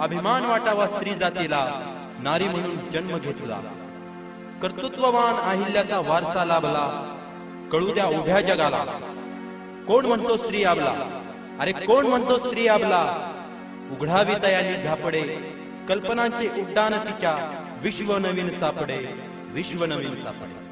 अभिमान वाटावा स्त्री जातीला नारी म्हणून जन्म घेतला. कर्तृत्ववान अहिल्याचा वारसा लाभला. कळू द्या उभ्या जगाला. कोण म्हणतो स्त्री आबला? अरे कोण म्हणतो स्त्री आबला? उघडावी तयानी झापडे. कल्पनांचे उड्डाण तिच्या विश्व नवीन सापडे. विश्व नवीन सापडे.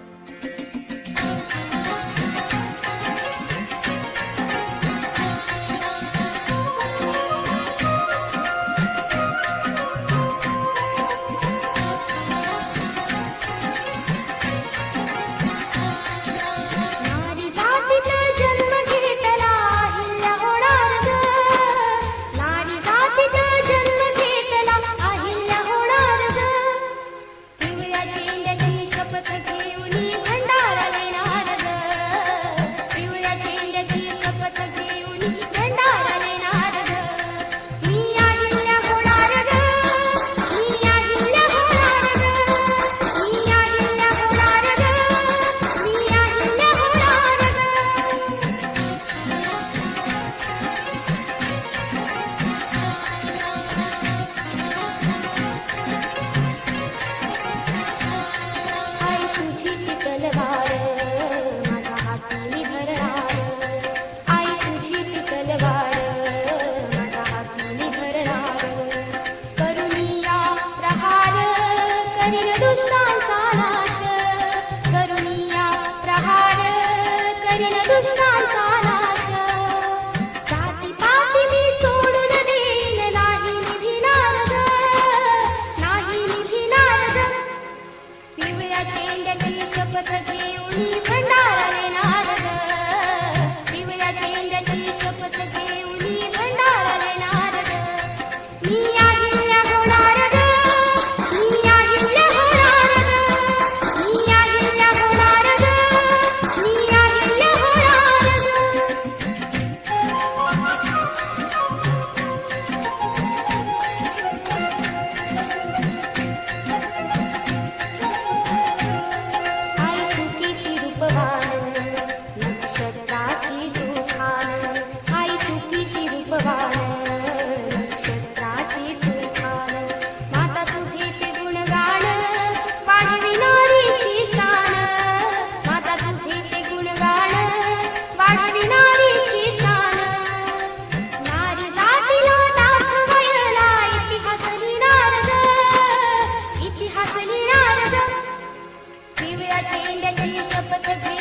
Thank you.